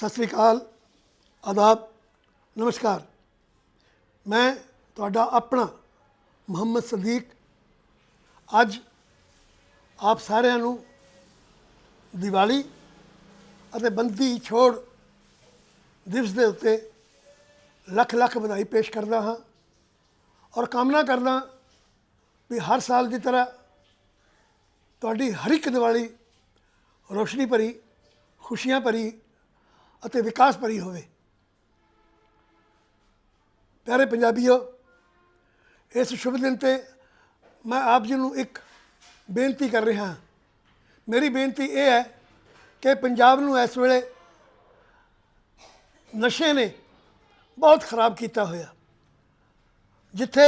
ਸਤਿ ਸ੍ਰੀ ਅਕਾਲ, ਆਦਾਬ, ਨਮਸਕਾਰ। ਮੈਂ ਤੁਹਾਡਾ ਆਪਣਾ ਮੁਹੰਮਦ ਸਦੀਕ। ਅੱਜ ਆਪ ਸਾਰਿਆਂ ਨੂੰ ਦੀਵਾਲੀ ਅਤੇ ਬੰਦੀ ਛੋੜ ਦਿਵਸ ਦੇ ਉੱਤੇ ਲੱਖ ਲੱਖ ਵਧਾਈ ਪੇਸ਼ ਕਰਦਾ ਹਾਂ ਔਰ ਕਾਮਨਾ ਕਰਦਾ ਵੀ ਹਰ ਸਾਲ ਦੀ ਤਰ੍ਹਾਂ ਤੁਹਾਡੀ ਹਰ ਇੱਕ ਦੀਵਾਲੀ ਰੋਸ਼ਨੀ ਭਰੀ, ਖੁਸ਼ੀਆਂ ਭਰੀ ਅਤੇ ਵਿਕਾਸ ਭਰੀ ਹੋਵੇ। ਪਿਆਰੇ ਪੰਜਾਬੀਓ, ਇਸ ਸ਼ੁਭ ਦਿਨ ਤੇ ਮੈਂ ਆਪ ਜੀ ਨੂੰ ਇੱਕ ਬੇਨਤੀ ਕਰ ਰਿਹਾ ਹਾਂ। ਮੇਰੀ ਬੇਨਤੀ ਇਹ ਹੈ ਕਿ ਪੰਜਾਬ ਨੂੰ ਇਸ ਵੇਲੇ ਨਸ਼ੇ ਨੇ ਬਹੁਤ ਖਰਾਬ ਕੀਤਾ ਹੋਇਆ। ਜਿੱਥੇ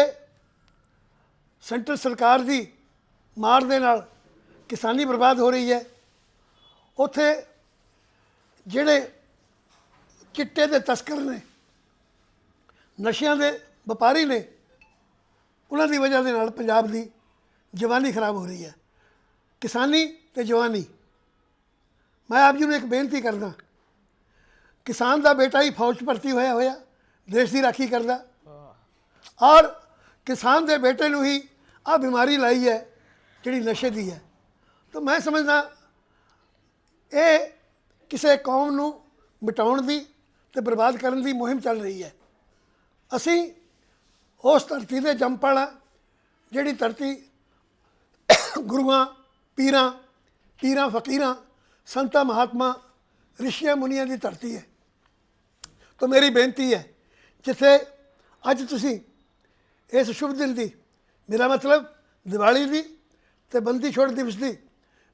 ਸੈਂਟਰ ਸਰਕਾਰ ਦੀ ਮਾਰ ਦੇ ਨਾਲ ਕਿਸਾਨੀ ਬਰਬਾਦ ਹੋ ਰਹੀ ਹੈ, ਉੱਥੇ ਜਿਹੜੇ ਚਿੱਟੇ ਦੇ ਤਸਕਰ ਨੇ, ਨਸ਼ਿਆਂ ਦੇ ਵਪਾਰੀ ਨੇ, ਉਹਨਾਂ ਦੀ ਵਜ੍ਹਾ ਦੇ ਨਾਲ ਪੰਜਾਬ ਦੀ ਜਵਾਨੀ ਖਰਾਬ ਹੋ ਰਹੀ ਹੈ। ਕਿਸਾਨੀ ਤੇ ਜਵਾਨੀ। ਮੈਂ ਆਪ ਜੀ ਨੂੰ ਇੱਕ ਬੇਨਤੀ ਕਰਦਾ, ਕਿਸਾਨ ਦਾ ਬੇਟਾ ਹੀ ਫੌਜ 'ਚ ਭਰਤੀ ਹੋਇਆ ਹੋਇਆ, ਦੇਸ਼ ਦੀ ਰਾਖੀ ਕਰਦਾ। ਔਰ ਕਿਸਾਨ ਦੇ ਬੇਟੇ ਨੂੰ ਹੀ ਆ ਬਿਮਾਰੀ ਲਾਈ ਹੈ, ਜਿਹੜੀ ਨਸ਼ੇ ਦੀ ਹੈ। ਤਾਂ ਮੈਂ ਸਮਝਦਾ, ਇਹ ਕਿਸੇ ਕੌਮ ਨੂੰ ਮਿਟਾਉਣ ਦੀ ਤੇ ਬਰਬਾਦ ਕਰਨ ਦੀ ਮੁਹਿੰਮ ਚੱਲ ਰਹੀ ਹੈ। ਅਸੀਂ ਉਸ ਧਰਤੀ ਦੇ ਜੰਪਲ ਜਿਹੜੀ ਧਰਤੀ ਗੁਰੂਆਂ, ਪੀਰਾਂ ਪੀਰਾਂ ਫਕੀਰਾਂ, ਸੰਤਾਂ, ਮਹਾਤਮਾ, ਰਿਸ਼ੀਆਂ, ਮੁਨੀਆਂ ਦੀ ਧਰਤੀ ਹੈ। ਤਾਂ ਮੇਰੀ ਬੇਨਤੀ ਹੈ, ਜਿੱਥੇ ਅੱਜ ਤੁਸੀਂ ਇਸ ਸ਼ੁਭ ਦਿਨ ਦੀ, ਮੇਰਾ ਮਤਲਬ ਦੀਵਾਲੀ ਦੀ ਤੇ ਬੰਦੀ ਛੋੜ ਦਿਵਸ ਦੀ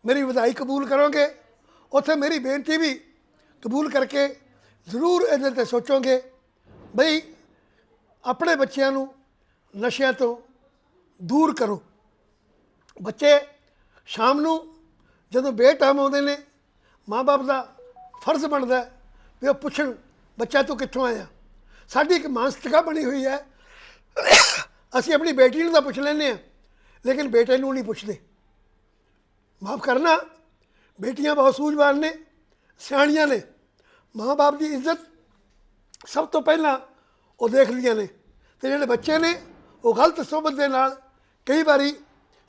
ਮੇਰੀ ਵਧਾਈ ਕਬੂਲ ਕਰੋਗੇ, ਉੱਥੇ ਮੇਰੀ ਬੇਨਤੀ ਵੀ ਕਬੂਲ ਕਰਕੇ ਜ਼ਰੂਰ ਇਹਦੇ ਤੇ ਸੋਚੋਗੇ। ਬਈ, ਆਪਣੇ ਬੱਚਿਆਂ ਨੂੰ ਨਸ਼ਿਆਂ ਤੋਂ ਦੂਰ ਕਰੋ। ਬੱਚੇ ਸ਼ਾਮ ਨੂੰ ਜਦੋਂ ਬੇਟਾਈਮ ਆਉਂਦੇ ਨੇ ਮਾਪੇ ਦਾ ਫਰਜ਼ ਬਣਦਾ ਵੀ ਉਹ ਪੁੱਛਣ, ਬੱਚਾ ਤੂੰ ਕਿੱਥੋਂ ਆਇਆ? ਸਾਡੀ ਇੱਕ ਮਾਨਸਿਕਤਾ ਬਣੀ ਹੋਈ ਹੈ। ਅਸੀਂ ਆਪਣੀ ਬੇਟੀ ਨੂੰ ਤਾਂ ਪੁੱਛ ਲੈਂਦੇ ਆ ਲੇਕਿਨ ਬੇਟੇ ਨੂੰ ਨਹੀਂ ਪੁੱਛਦੇ। ਮਾਫ ਕਰਨਾ, ਬੇਟੀਆਂ ਬਹੁਤ ਸੂਝਵਾਨ ਨੇ, ਸਿਆਣੀਆਂ ਨੇ। ਮਾਂ-ਬਾਪ ਦੀ ਇੱਜ਼ਤ ਸਭ ਤੋਂ ਪਹਿਲਾਂ ਉਹ ਦੇਖ ਲਈਆਂ ਨੇ ਤੇ ਜਿਹੜੇ ਬੱਚੇ ਨੇ ਉਹ ਗਲਤ ਸੋਬਤ ਦੇ ਨਾਲ ਕਈ ਵਾਰੀ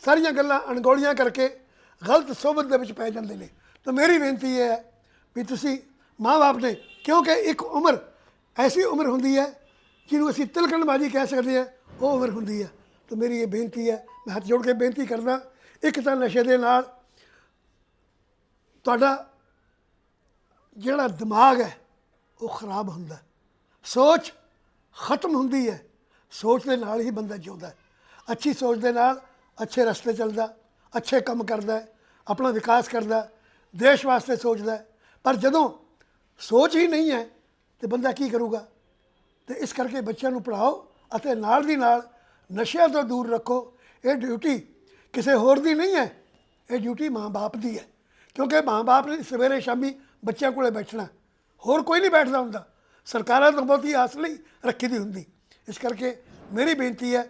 ਸਾਰੀਆਂ ਗੱਲਾਂ ਅਣਗੌਲੀਆਂ ਕਰਕੇ ਗਲਤ ਸੋਬਤ ਦੇ ਵਿੱਚ ਪੈ ਜਾਂਦੇ ਨੇ। ਤਾਂ ਮੇਰੀ ਬੇਨਤੀ ਇਹ ਹੈ ਵੀ ਤੁਸੀਂ ਮਾਂ-ਬਾਪ ਨੇ, ਕਿਉਂਕਿ ਇੱਕ ਉਮਰ ਐਸੀ ਉਮਰ ਹੁੰਦੀ ਹੈ ਜਿਹਨੂੰ ਅਸੀਂ ਤਿਲਕਣਬਾਜ਼ੀ ਕਹਿ ਸਕਦੇ ਹਾਂ, ਉਹ ਉਮਰ ਹੁੰਦੀ ਹੈ। ਤਾਂ ਮੇਰੀ ਇਹ ਬੇਨਤੀ ਹੈ, ਮੈਂ ਹੱਥ ਜੋੜ ਕੇ ਬੇਨਤੀ ਕਰਦਾ, ਇੱਕ ਤਾਂ ਨਸ਼ੇ ਦੇ ਨਾਲ ਤੁਹਾਡਾ ਜਿਹੜਾ ਦਿਮਾਗ ਹੈ, ਉਹ ਖਰਾਬ ਹੁੰਦਾ ਸੋਚ ਖਤਮ ਹੁੰਦੀ ਹੈ। ਸੋਚ ਦੇ ਨਾਲ ਹੀ ਬੰਦਾ ਜਿਉਂਦਾ ਅੱਛੀ ਸੋਚ ਦੇ ਨਾਲ ਅੱਛੇ ਰਸਤੇ ਚੱਲਦਾ ਅੱਛੇ ਕੰਮ ਕਰਦਾ ਆਪਣਾ ਵਿਕਾਸ ਕਰਦਾ ਦੇਸ਼ ਵਾਸਤੇ ਸੋਚਦਾ ਪਰ ਜਦੋਂ ਸੋਚ ਹੀ ਨਹੀਂ ਹੈ, ਤੇ ਬੰਦਾ ਕੀ ਕਰੂਗਾ? ਤੇ ਇਸ ਕਰਕੇ ਬੱਚਿਆਂ ਨੂੰ ਪੜਾਓ ਅਤੇ ਨਾਲ ਦੀ ਨਾਲ ਨਸ਼ਿਆਂ ਤੋਂ ਦੂਰ ਰੱਖੋ। ਇਹ ਡਿਊਟੀ ਕਿਸੇ ਹੋਰ ਦੀ ਨਹੀਂ ਹੈ। ਇਹ ਡਿਊਟੀ ਮਾਂ-ਬਾਪ ਦੀ ਹੈ। ਕਿਉਂਕਿ ਮਾਂ-ਬਾਪ ਨੇ ਸਵੇਰੇ ਸ਼ਾਮੀ ਬੱਚਿਆਂ ਕੋਲੇ ਬੈਠਣਾ। ਹੋਰ ਕੋਈ ਨਹੀਂ ਬੈਠਦਾ ਹੁੰਦਾ। ਸਰਕਾਰਾਂ ਤੋਂ ਬਹੁਤੀ ਆਸ ਲਈ ਰੱਖੀ ਦੀ ਹੁੰਦੀ। ਇਸ ਕਰਕੇ ਮੇਰੀ ਬੇਨਤੀ ਹੈ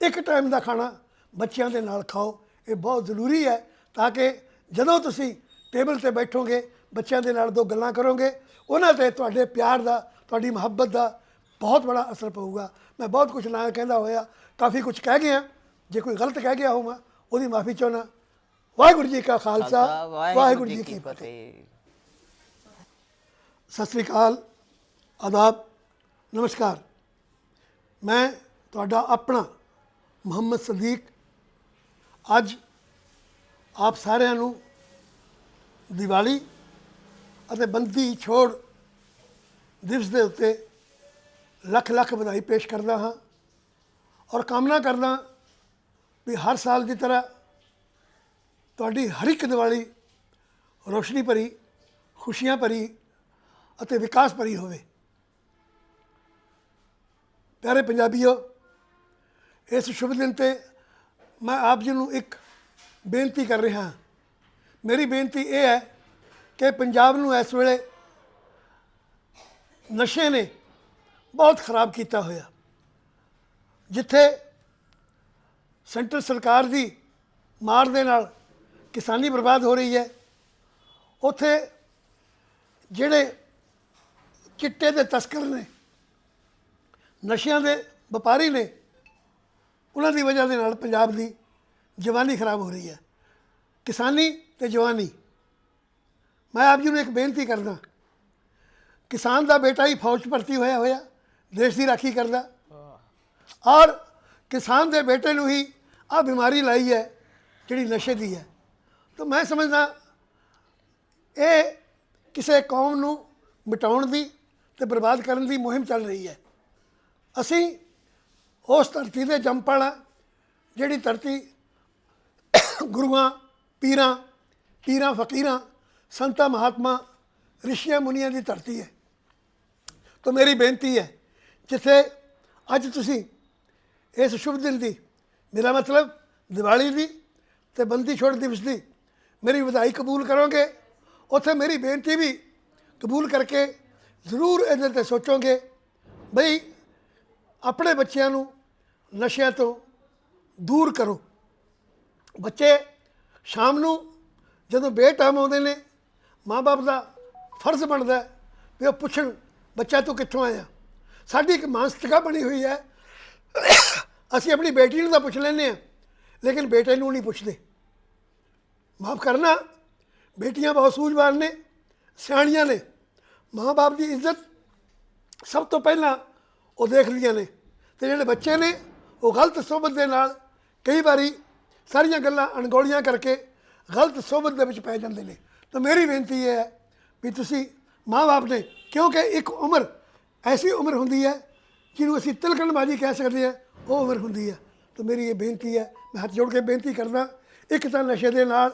ਇੱਕ ਟਾਈਮ ਦਾ ਖਾਣਾ ਬੱਚਿਆਂ ਦੇ ਨਾਲ ਖਾਓ। ਇਹ ਬਹੁਤ ਜ਼ਰੂਰੀ ਹੈ ਤਾਂ ਕਿ ਜਦੋਂ ਤੁਸੀਂ ਟੇਬਲ ਤੇ ਬੈਠੋਗੇ ਬੱਚਿਆਂ ਦੇ ਨਾਲ ਦੋ ਗੱਲਾਂ ਕਰੋਗੇ ਉਹਨਾਂ ਤੇ ਤੁਹਾਡੇ ਪਿਆਰ ਦਾ ਤੁਹਾਡੀ ਮੁਹੱਬਤ ਦਾ ਬਹੁਤ ਬੜਾ ਅਸਰ ਪਊਗਾ। ਮੈਂ ਬਹੁਤ ਕੁਝ ਨਾ ਕਹਿੰਦਾ ਹੋਇਆ ਕਾਫੀ ਕੁਝ ਕਹਿ ਗਿਆ। ਜੇ ਕੋਈ ਗਲਤ ਕਹਿ ਗਿਆ ਹੋਵਾਂ ਉਹਦੀ ਮਾਫੀ ਚਾਹੁੰਦਾ। ਵਾਹਿਗੁਰੂ ਜੀ ਕਾ ਖਾਲਸਾ ਵਾਹਿਗੁਰੂ ਜੀ ਕੀ ਫਤਿਹ। ਸਤਿ ਸ੍ਰੀ ਅਕਾਲ, ਆਦਾਬ, ਨਮਸਕਾਰ। ਮੈਂ ਤੁਹਾਡਾ ਆਪਣਾ ਮੁਹੰਮਦ ਸਦੀਕ। ਅੱਜ ਆਪ ਸਾਰਿਆਂ ਨੂੰ ਦੀਵਾਲੀ ਅਤੇ ਬੰਦੀ ਛੋੜ ਦਿਵਸ ਦੇ ਉੱਤੇ ਲੱਖ ਲੱਖ ਵਧਾਈ ਪੇਸ਼ ਕਰਦਾ ਹਾਂ ਔਰ ਕਾਮਨਾ ਕਰਦਾ ਵੀ ਹਰ ਸਾਲ ਦੀ ਤਰ੍ਹਾਂ ਤੁਹਾਡੀ ਹਰ ਇੱਕ ਦੀਵਾਲੀ ਰੋਸ਼ਨੀ ਭਰੀ, ਖੁਸ਼ੀਆਂ ਭਰੀ ਅਤੇ ਵਿਕਾਸ ਭਰੀ ਹੋਵੇ। ਪਿਆਰੇ ਪੰਜਾਬੀਓ, ਇਸ ਸ਼ੁਭ ਦਿਨ ਤੇ ਮੈਂ ਆਪ ਜੀ ਨੂੰ ਇੱਕ ਬੇਨਤੀ ਕਰ ਰਿਹਾ ਮੇਰੀ ਬੇਨਤੀ ਇਹ ਹੈ ਕਿ ਪੰਜਾਬ ਨੂੰ ਇਸ ਵੇਲੇ ਨਸ਼ੇ ਨੇ ਬਹੁਤ ਖਰਾਬ ਕੀਤਾ ਹੋਇਆ। ਜਿੱਥੇ ਸੈਂਟਰ ਸਰਕਾਰ ਦੀ ਮਾਰ ਦੇ ਨਾਲ ਕਿਸਾਨੀ ਬਰਬਾਦ ਹੋ ਰਹੀ ਹੈ, ਉੱਥੇ ਜਿਹੜੇ ਚਿੱਟੇ ਦੇ ਤਸਕਰ ਨੇ। ਨਸ਼ਿਆਂ ਦੇ ਵਪਾਰੀ ਨੇ। ਉਹਨਾਂ ਦੀ ਵਜ੍ਹਾ ਦੇ ਨਾਲ ਪੰਜਾਬ ਦੀ ਜਵਾਨੀ ਖਰਾਬ ਹੋ ਰਹੀ ਹੈ। ਕਿਸਾਨੀ ਤੇ ਜਵਾਨੀ। ਮੈਂ ਆਪ ਜੀ ਨੂੰ ਇੱਕ ਬੇਨਤੀ ਕਰਦਾ। ਕਿਸਾਨ ਦਾ ਬੇਟਾ ਹੀ ਫੌਜ 'ਚ ਭਰਤੀ ਹੋਇਆ ਹੋਇਆ, ਦੇਸ਼ ਦੀ ਰਾਖੀ ਕਰਦਾ। ਔਰ ਕਿਸਾਨ ਦੇ ਬੇਟੇ ਨੂੰ ਹੀ ਆ ਬਿਮਾਰੀ ਲਾਈ ਹੈ, ਜਿਹੜੀ ਨਸ਼ੇ ਦੀ ਹੈ। ਤਾਂ ਮੈਂ ਸਮਝਦਾ, ਇਹ ਕਿਸੇ ਕੌਮ ਨੂੰ ਮਿਟਾਉਣ ਦੀ ਤੇ ਬਰਬਾਦ ਕਰਨ ਦੀ ਮੁਹਿੰਮ ਚੱਲ ਰਹੀ ਹੈ। ਅਸੀਂ ਉਸ ਧਰਤੀ ਦੇ ਜੰਪਲ ਹਾਂ ਜਿਹੜੀ ਧਰਤੀ ਗੁਰੂਆਂ, ਪੀਰਾਂ ਪੀਰਾਂ ਫਕੀਰਾਂ, ਸੰਤਾਂ ਮਹਾਤਮਾ, ਰਿਸ਼ੀਆਂ ਮੁਨੀਆਂ ਦੀ ਧਰਤੀ ਹੈ। ਤਾਂ ਮੇਰੀ ਬੇਨਤੀ ਹੈ, ਜਿੱਥੇ ਅੱਜ ਤੁਸੀਂ ਇਸ ਸ਼ੁਭ ਦਿਨ ਦੀ, ਮੇਰਾ ਮਤਲਬ ਦੀਵਾਲੀ ਦੀ ਤੇ ਬੰਦੀ ਛੋੜ ਦਿਵਸ ਦੀ ਮੇਰੀ ਵਧਾਈ ਕਬੂਲ ਕਰੋਗੇ, ਉੱਥੇ ਮੇਰੀ ਬੇਨਤੀ ਵੀ ਕਬੂਲ ਕਰਕੇ ਜ਼ਰੂਰ ਇਹਦੇ ਤੇ ਸੋਚੋਗੇ। ਬਈ, ਆਪਣੇ ਬੱਚਿਆਂ ਨੂੰ ਨਸ਼ਿਆਂ ਤੋਂ ਦੂਰ ਕਰੋ। ਬੱਚੇ ਸ਼ਾਮ ਨੂੰ ਜਦੋਂ ਬੇਟਾਈਮ ਆਉਂਦੇ ਨੇ ਮਾਪੇ ਦਾ ਫਰਜ਼ ਬਣਦਾ ਵੀ ਉਹ ਪੁੱਛਣ, ਬੱਚਾ ਤੂੰ ਕਿੱਥੋਂ ਆਇਆ? ਸਾਡੀ ਇੱਕ ਮਾਨਸਿਕਤਾ ਬਣੀ ਹੋਈ ਹੈ। ਅਸੀਂ ਆਪਣੀ ਬੇਟੀ ਨੂੰ ਤਾਂ ਪੁੱਛ ਲੈਂਦੇ ਹਾਂ, ਲੇਕਿਨ ਬੇਟੇ ਨੂੰ ਨਹੀਂ ਪੁੱਛਦੇ। ਮਾਫ ਕਰਨਾ, ਬੇਟੀਆਂ ਬਹੁਤ ਸੂਝਵਾਨ ਨੇ, ਸਿਆਣੀਆਂ ਨੇ। ਮਾਂ-ਬਾਪ ਦੀ ਇੱਜ਼ਤ ਸਭ ਤੋਂ ਪਹਿਲਾਂ ਉਹ ਦੇਖਦੀਆਂ ਨੇ ਤੇ ਜਿਹੜੇ ਬੱਚੇ ਨੇ ਉਹ ਗਲਤ ਸੋਬਤ ਦੇ ਨਾਲ ਕਈ ਵਾਰੀ ਸਾਰੀਆਂ ਗੱਲਾਂ ਅਣਗੌਲੀਆਂ ਕਰਕੇ ਗਲਤ ਸੋਬਤ ਦੇ ਵਿੱਚ ਪੈ ਜਾਂਦੇ ਨੇ। ਤਾਂ ਮੇਰੀ ਬੇਨਤੀ ਇਹ ਹੈ ਵੀ ਤੁਸੀਂ ਮਾਂ-ਬਾਪ ਨੇ, ਕਿਉਂਕਿ ਇੱਕ ਉਮਰ ਐਸੀ ਉਮਰ ਹੁੰਦੀ ਹੈ ਜਿਹਨੂੰ ਅਸੀਂ ਤਿਲਕਣਬਾਜ਼ੀ ਕਹਿ ਸਕਦੇ ਹਾਂ, ਉਹ ਉਮਰ ਹੁੰਦੀ ਹੈ। ਤਾਂ ਮੇਰੀ ਇਹ ਬੇਨਤੀ ਹੈ, ਮੈਂ ਹੱਥ ਜੋੜ ਕੇ ਬੇਨਤੀ ਕਰਦਾ, ਇੱਕ ਤਾਂ ਨਸ਼ੇ ਦੇ ਨਾਲ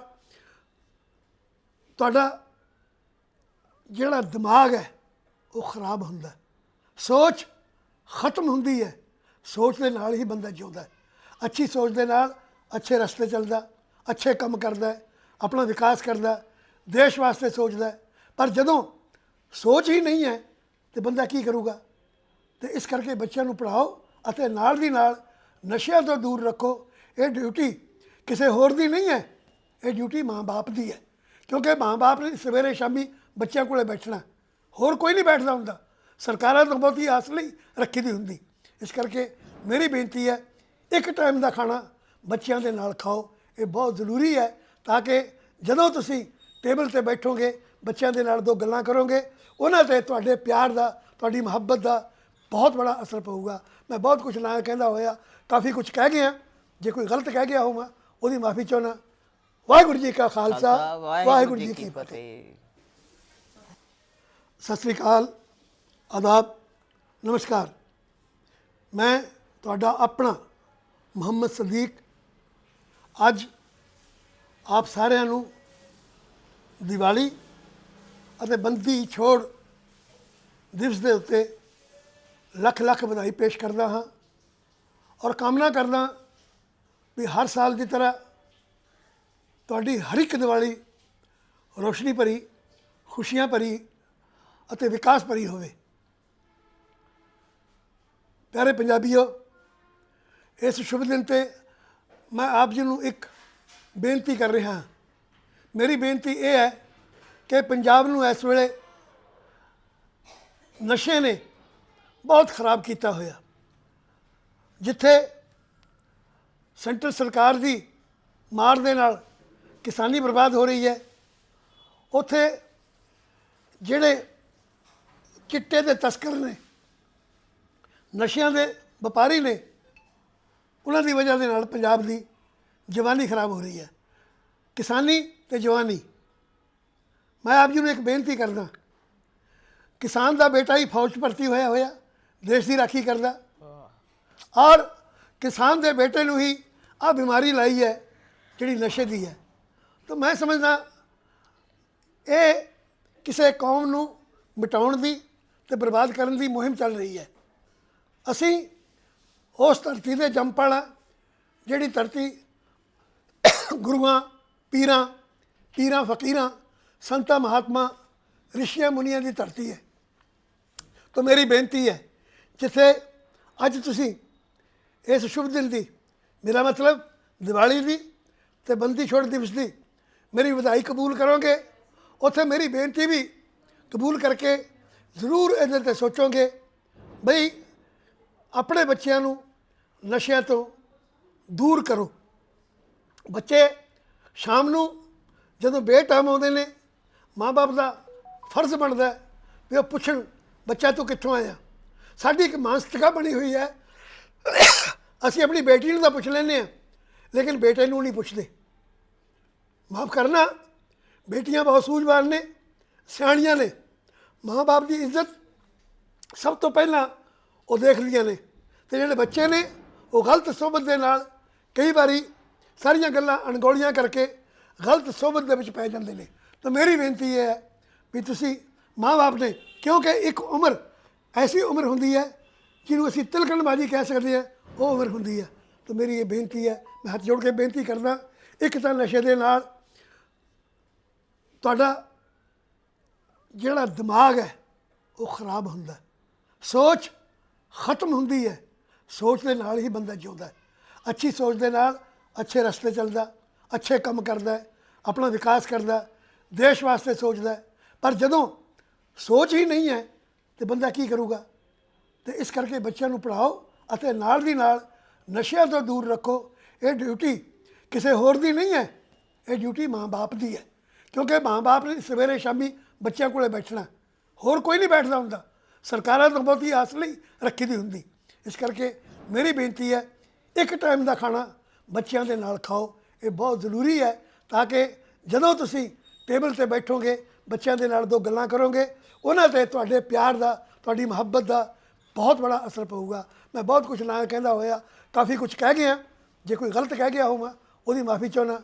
ਤੁਹਾਡਾ ਜਿਹੜਾ ਦਿਮਾਗ ਹੈ, ਉਹ ਖਰਾਬ ਹੁੰਦਾ ਸੋਚ ਖਤਮ ਹੁੰਦੀ ਹੈ। ਸੋਚ ਦੇ ਨਾਲ ਹੀ ਬੰਦਾ ਜਿਉਂਦਾ ਹੈ। ਅੱਛੀ ਸੋਚ ਦੇ ਨਾਲ ਅੱਛੇ ਰਸਤੇ ਚੱਲਦਾ ਅੱਛੇ ਕੰਮ ਕਰਦਾ ਆਪਣਾ ਵਿਕਾਸ ਕਰਦਾ ਦੇਸ਼ ਵਾਸਤੇ ਸੋਚਦਾ ਪਰ ਜਦੋਂ ਸੋਚ ਹੀ ਨਹੀਂ ਹੈ, ਤੇ ਬੰਦਾ ਕੀ ਕਰੂਗਾ? ਤੇ ਇਸ ਕਰਕੇ ਬੱਚਿਆਂ ਨੂੰ ਪੜ੍ਹਾਓ ਅਤੇ ਨਾਲ ਦੀ ਨਾਲ ਨਸ਼ਿਆਂ ਤੋਂ ਦੂਰ ਰੱਖੋ। ਇਹ ਡਿਊਟੀ ਕਿਸੇ ਹੋਰ ਦੀ ਨਹੀਂ ਹੈ। ਇਹ ਡਿਊਟੀ ਮਾਂ-ਬਾਪ ਦੀ ਹੈ। ਕਿਉਂਕਿ ਮਾਂ-ਬਾਪ ਨੇ ਸਵੇਰੇ ਸ਼ਾਮੀ ਬੱਚਿਆਂ ਕੋਲੇ ਬੈਠਣਾ। ਹੋਰ ਕੋਈ ਨਹੀਂ ਬੈਠਦਾ ਹੁੰਦਾ। ਸਰਕਾਰਾਂ ਤੋਂ ਬਹੁਤੀ ਆਸ ਲਈ ਰੱਖੀ ਦੀ ਹੁੰਦੀ। ਇਸ ਕਰਕੇ ਮੇਰੀ ਬੇਨਤੀ ਹੈ ਇੱਕ ਟਾਈਮ ਦਾ ਖਾਣਾ ਬੱਚਿਆਂ ਦੇ ਨਾਲ ਖਾਓ। ਇਹ ਬਹੁਤ ਜ਼ਰੂਰੀ ਹੈ ਤਾਂ ਕਿ ਜਦੋਂ ਤੁਸੀਂ ਟੇਬਲ ਤੇ ਬੈਠੋਗੇ ਬੱਚਿਆਂ ਦੇ ਨਾਲ ਦੋ ਗੱਲਾਂ ਕਰੋਗੇ ਉਹਨਾਂ ਤੇ ਤੁਹਾਡੇ ਪਿਆਰ ਦਾ ਤੁਹਾਡੀ ਮੁਹੱਬਤ ਦਾ ਬਹੁਤ ਬੜਾ ਅਸਰ ਪਊਗਾ। ਮੈਂ ਬਹੁਤ ਕੁਝ ਨਾ ਕਹਿੰਦਾ ਹੋਇਆ ਕਾਫੀ ਕੁਝ ਕਹਿ ਗਿਆ। ਜੇ ਕੋਈ ਗਲਤ ਕਹਿ ਗਿਆ ਹੋਵਾਂ ਉਹਦੀ ਮਾਫੀ ਚਾਹੁੰਦਾ। ਵਾਹਿਗੁਰੂ ਜੀ ਕਾ ਖਾਲਸਾ ਵਾਹਿਗੁਰੂ ਜੀ ਕੀ ਫਤਿਹ। ਸਤਿ ਸ੍ਰੀ ਅਕਾਲ, ਆਦਾਬ, ਨਮਸਕਾਰ। ਮੈਂ ਤੁਹਾਡਾ ਆਪਣਾ ਮੁਹੰਮਦ ਸਦੀਕ। ਅੱਜ ਆਪ ਸਾਰਿਆਂ ਨੂੰ ਦੀਵਾਲੀ ਅਤੇ ਬੰਦੀ ਛੋੜ ਦਿਵਸ ਦੇ ਉੱਤੇ ਲੱਖ ਲੱਖ ਵਧਾਈ ਪੇਸ਼ ਕਰਦਾ ਹਾਂ ਔਰ ਕਾਮਨਾ ਕਰਦਾ ਵੀ ਹਰ ਸਾਲ ਦੀ ਤਰ੍ਹਾਂ ਤੁਹਾਡੀ ਹਰ ਇੱਕ ਦੀਵਾਲੀ ਰੋਸ਼ਨੀ ਭਰੀ, ਖੁਸ਼ੀਆਂ ਭਰੀ ਅਤੇ ਵਿਕਾਸ ਭਰੀ ਹੋਵੇ। ਪਿਆਰੇ ਪੰਜਾਬੀਓ, ਇਸ ਸ਼ੁਭ ਦਿਨ ਤੇ ਮੈਂ ਆਪ ਜੀ ਨੂੰ ਇੱਕ ਬੇਨਤੀ ਕਰ ਰਿਹਾ ਹਾਂ। ਮੇਰੀ ਬੇਨਤੀ ਇਹ ਹੈ ਕਿ ਪੰਜਾਬ ਨੂੰ ਇਸ ਵੇਲੇ ਨਸ਼ੇ ਨੇ ਬਹੁਤ ਖਰਾਬ ਕੀਤਾ ਹੋਇਆ। ਜਿੱਥੇ ਸੈਂਟਰ ਸਰਕਾਰ ਦੀ ਮਾਰ ਦੇ ਨਾਲ ਕਿਸਾਨੀ ਬਰਬਾਦ ਹੋ ਰਹੀ ਹੈ, ਉੱਥੇ ਜਿਹੜੇ ਚਿੱਟੇ ਦੇ ਤਸਕਰ ਨੇ। ਨਸ਼ਿਆਂ ਦੇ ਵਪਾਰੀ ਨੇ। ਉਹਨਾਂ ਦੀ ਵਜ੍ਹਾ ਦੇ ਨਾਲ ਪੰਜਾਬ ਦੀ ਜਵਾਨੀ ਖਰਾਬ ਹੋ ਰਹੀ ਹੈ। ਕਿਸਾਨੀ ਤੇ ਜਵਾਨੀ। ਮੈਂ ਆਪ ਜੀ ਨੂੰ ਇੱਕ ਬੇਨਤੀ ਕਰਦਾ ਕਿਸਾਨ ਦਾ ਬੇਟਾ ਹੀ ਫੌਜ 'ਚ ਭਰਤੀ ਹੋਇਆ ਹੋਇਆ, ਦੇਸ਼ ਦੀ ਰਾਖੀ ਕਰਦਾ। ਔਰ ਕਿਸਾਨ ਦੇ ਬੇਟੇ ਨੂੰ ਹੀ ਆ ਬਿਮਾਰੀ ਲਾਈ ਹੈ, ਜਿਹੜੀ ਨਸ਼ੇ ਦੀ ਹੈ। ਤਾਂ ਮੈਂ ਸਮਝਦਾ, ਇਹ ਕਿਸੇ ਕੌਮ ਨੂੰ ਮਿਟਾਉਣ ਦੀ ਤੇ ਬਰਬਾਦ ਕਰਨ ਦੀ ਮੁਹਿੰਮ ਚੱਲ ਰਹੀ ਹੈ। ਅਸੀਂ ਉਸ ਧਰਤੀ ਦੇ ਜੰਪਲ ਜਿਹੜੀ ਧਰਤੀ ਗੁਰੂਆਂ, ਪੀਰਾਂ ਪੀਰਾਂ ਫਕੀਰਾਂ, ਸੰਤਾਂ, ਮਹਾਤਮਾ, ਰਿਸ਼ੀਆਂ, ਮੁਨੀਆਂ ਦੀ ਧਰਤੀ ਹੈ। ਤਾਂ ਮੇਰੀ ਬੇਨਤੀ ਹੈ, ਜਿੱਥੇ ਅੱਜ ਤੁਸੀਂ ਇਸ ਸ਼ੁਭ ਦਿਨ ਦੀ, ਮੇਰਾ ਮਤਲਬ ਦੀਵਾਲੀ ਦੀ ਤੇ ਬੰਦੀ ਛੋੜ ਦਿਵਸ ਦੀ ਮੇਰੀ ਵਧਾਈ ਕਬੂਲ ਕਰੋਗੇ, ਉੱਥੇ ਮੇਰੀ ਬੇਨਤੀ ਵੀ ਕਬੂਲ ਕਰਕੇ ਜ਼ਰੂਰ ਇਹਦੇ ਤੇ ਸੋਚੋਗੇ। ਬਈ, ਆਪਣੇ ਬੱਚਿਆਂ ਨੂੰ ਨਸ਼ਿਆਂ ਤੋਂ ਦੂਰ ਕਰੋ। ਬੱਚੇ ਸ਼ਾਮ ਨੂੰ ਜਦੋਂ ਬੇਟਾਈਮ ਆਉਂਦੇ ਨੇ ਮਾਪੇ ਦਾ ਫਰਜ਼ ਬਣਦਾ ਵੀ ਉਹ ਪੁੱਛਣ, ਬੱਚਾ ਤੂੰ ਕਿੱਥੋਂ ਆਇਆ? ਸਾਡੀ ਇੱਕ ਮਾਨਸਿਕਤਾ ਬਣੀ ਹੋਈ ਹੈ। ਅਸੀਂ ਆਪਣੀ ਬੇਟੀ ਨੂੰ ਤਾਂ ਪੁੱਛ ਲੈਂਦੇ ਆ ਲੇਕਿਨ ਬੇਟੇ ਨੂੰ ਨਹੀਂ ਪੁੱਛਦੇ। ਮਾਫ ਕਰਨਾ, ਬੇਟੀਆਂ ਬਹੁਤ ਸੂਝਵਾਨ ਨੇ, ਸਿਆਣੀਆਂ ਨੇ। ਮਾਂ-ਬਾਪ ਦੀ ਇੱਜ਼ਤ ਸਭ ਤੋਂ ਪਹਿਲਾਂ ਉਹ ਦੇਖਦੀਆਂ ਨੇ ਤੇ ਜਿਹੜੇ ਬੱਚੇ ਨੇ ਉਹ ਗਲਤ ਸੋਬਤ ਦੇ ਨਾਲ ਕਈ ਵਾਰੀ ਸਾਰੀਆਂ ਗੱਲਾਂ ਅਣਗੌਲੀਆਂ ਕਰਕੇ ਗਲਤ ਸੋਬਤ ਦੇ ਵਿੱਚ ਪੈ ਜਾਂਦੇ ਨੇ। ਤਾਂ ਮੇਰੀ ਬੇਨਤੀ ਇਹ ਹੈ ਵੀ ਤੁਸੀਂ ਮਾਂ-ਬਾਪ ਨੇ, ਕਿਉਂਕਿ ਇੱਕ ਉਮਰ ਐਸੀ ਉਮਰ ਹੁੰਦੀ ਹੈ ਜਿਹਨੂੰ ਅਸੀਂ ਤਿਲਕਣਬਾਜ਼ੀ ਕਹਿ ਸਕਦੇ ਹਾਂ, ਉਹ ਉਮਰ ਹੁੰਦੀ ਹੈ। ਤਾਂ ਮੇਰੀ ਇਹ ਬੇਨਤੀ ਹੈ, ਮੈਂ ਹੱਥ ਜੋੜ ਕੇ ਬੇਨਤੀ ਕਰਦਾ, ਇੱਕ ਤਾਂ ਨਸ਼ੇ ਦੇ ਨਾਲ ਤੁਹਾਡਾ ਜਿਹੜਾ ਦਿਮਾਗ ਹੈ, ਉਹ ਖਰਾਬ ਹੁੰਦਾ ਸੋਚ ਖਤਮ ਹੁੰਦੀ ਹੈ। ਸੋਚ ਦੇ ਨਾਲ ਹੀ ਬੰਦਾ ਜਿਉਂਦਾ ਅੱਛੀ ਸੋਚ ਦੇ ਨਾਲ ਅੱਛੇ ਰਸਤੇ ਚੱਲਦਾ ਅੱਛੇ ਕੰਮ ਕਰਦਾ ਆਪਣਾ ਵਿਕਾਸ ਕਰਦਾ ਦੇਸ਼ ਵਾਸਤੇ ਸੋਚਦਾ ਪਰ ਜਦੋਂ ਸੋਚ ਹੀ ਨਹੀਂ ਹੈ, ਤੇ ਬੰਦਾ ਕੀ ਕਰੂਗਾ? ਤੇ ਇਸ ਕਰਕੇ ਬੱਚਿਆਂ ਨੂੰ ਪੜ੍ਹਾਓ ਅਤੇ ਨਾਲ ਦੀ ਨਾਲ ਨਸ਼ਿਆਂ ਤੋਂ ਦੂਰ ਰੱਖੋ। ਇਹ ਡਿਊਟੀ ਕਿਸੇ ਹੋਰ ਦੀ ਨਹੀਂ ਹੈ। ਇਹ ਡਿਊਟੀ ਮਾਂ-ਬਾਪ ਦੀ ਹੈ। ਕਿਉਂਕਿ ਮਾਂ-ਬਾਪ ਨੇ ਸਵੇਰੇ ਸ਼ਾਮੀ ਬੱਚਿਆਂ ਕੋਲੇ ਬੈਠਣਾ। ਹੋਰ ਕੋਈ ਨਹੀਂ ਬੈਠਦਾ ਹੁੰਦਾ। ਸਰਕਾਰਾਂ ਤੋਂ ਬਹੁਤੀ ਆਸ ਲਈ ਰੱਖੀ ਦੀ ਹੁੰਦੀ। ਇਸ ਕਰਕੇ ਮੇਰੀ ਬੇਨਤੀ ਹੈ ਇੱਕ ਟਾਈਮ ਦਾ ਖਾਣਾ ਬੱਚਿਆਂ ਦੇ ਨਾਲ ਖਾਓ। ਇਹ ਬਹੁਤ ਜ਼ਰੂਰੀ ਹੈ ਤਾਂ ਕਿ ਜਦੋਂ ਤੁਸੀਂ ਟੇਬਲ ਤੇ ਬੈਠੋਗੇ ਬੱਚਿਆਂ ਦੇ ਨਾਲ ਦੋ ਗੱਲਾਂ ਕਰੋਗੇ ਉਹਨਾਂ ਤੇ ਤੁਹਾਡੇ ਪਿਆਰ ਦਾ ਤੁਹਾਡੀ ਮੁਹੱਬਤ ਦਾ ਬਹੁਤ ਬੜਾ ਅਸਰ ਪਊਗਾ। ਮੈਂ ਬਹੁਤ ਕੁਝ ਨਾ ਕਹਿੰਦਾ ਹੋਇਆ ਕਾਫੀ ਕੁਝ ਕਹਿ ਗਿਆ। ਜੇ ਕੋਈ ਗਲਤ ਕਹਿ ਗਿਆ ਹੋਵਾਂ ਉਹਦੀ ਮਾਫੀ ਚਾਹੁੰਦਾ।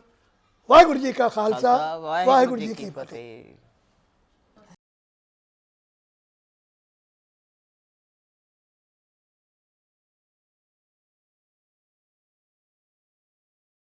ਵਾਹਿਗੁਰੂ ਜੀ ਕਾ ਖਾਲਸਾ ਵਾਹਿਗੁਰੂ ਜੀ ਕੀ ਫਤਿਹ।